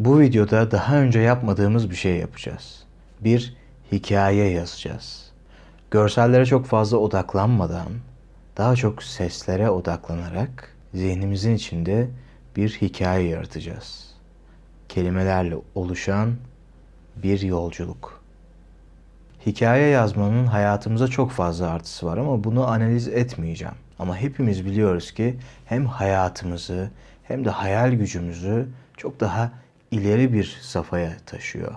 Bu videoda daha önce yapmadığımız bir şey yapacağız. Bir hikaye yazacağız. Görsellere çok fazla odaklanmadan, daha çok seslere odaklanarak zihnimizin içinde bir hikaye yaratacağız. Kelimelerle oluşan bir yolculuk. Hikaye yazmanın hayatımıza çok fazla artısı var ama bunu analiz etmeyeceğim. Ama hepimiz biliyoruz ki hem hayatımızı hem de hayal gücümüzü çok daha ileri bir safhaya taşıyor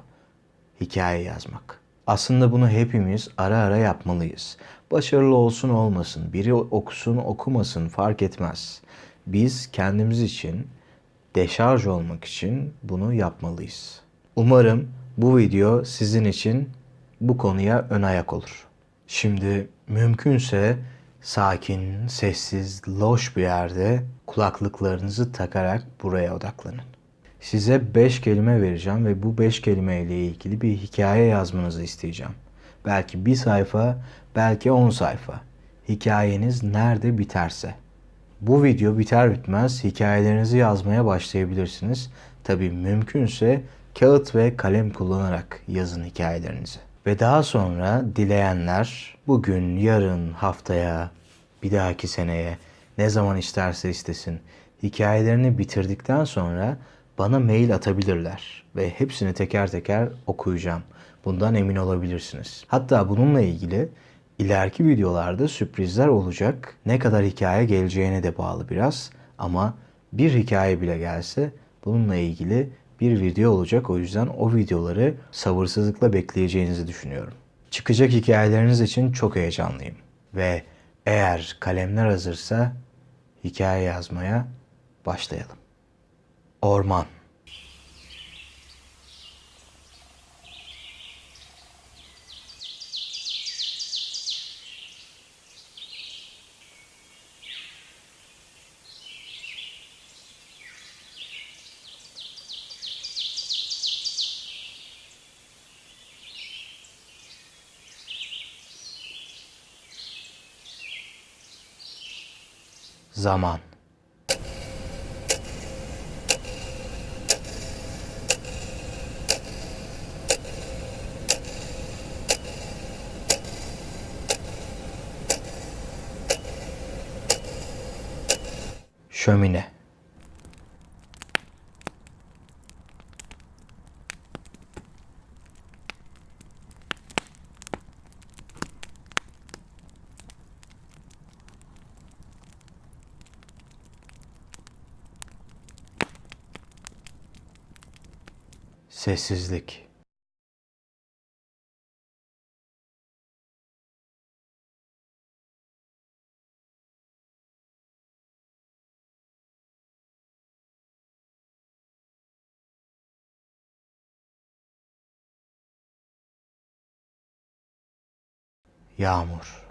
hikaye yazmak. Aslında bunu hepimiz ara ara yapmalıyız. Başarılı olsun olmasın, biri okusun okumasın fark etmez. Biz kendimiz için deşarj olmak için bunu yapmalıyız. Umarım bu video sizin için bu konuya ön ayak olur. Şimdi mümkünse sakin, sessiz, loş bir yerde kulaklıklarınızı takarak buraya odaklanın. Size 5 kelime vereceğim ve bu 5 kelimeyle ilgili bir hikaye yazmanızı isteyeceğim. Belki bir sayfa, belki 10 sayfa. Hikayeniz nerede biterse. Bu video biter bitmez hikayelerinizi yazmaya başlayabilirsiniz. Tabii mümkünse kağıt ve kalem kullanarak yazın hikayelerinizi. Ve daha sonra dileyenler bugün, yarın, haftaya, bir dahaki seneye ne zaman isterse istesin hikayelerini bitirdikten sonra bana mail atabilirler ve hepsini teker teker okuyacağım. Bundan emin olabilirsiniz. Hatta bununla ilgili ileriki videolarda sürprizler olacak. Ne kadar hikaye geleceğine de bağlı biraz ama bir hikaye bile gelse bununla ilgili bir video olacak. O yüzden o videoları sabırsızlıkla bekleyeceğinizi düşünüyorum. Çıkacak hikayeleriniz için çok heyecanlıyım. Ve eğer kalemler hazırsa hikaye yazmaya başlayalım. Orman. Zaman Şömine. Sessizlik Yağmur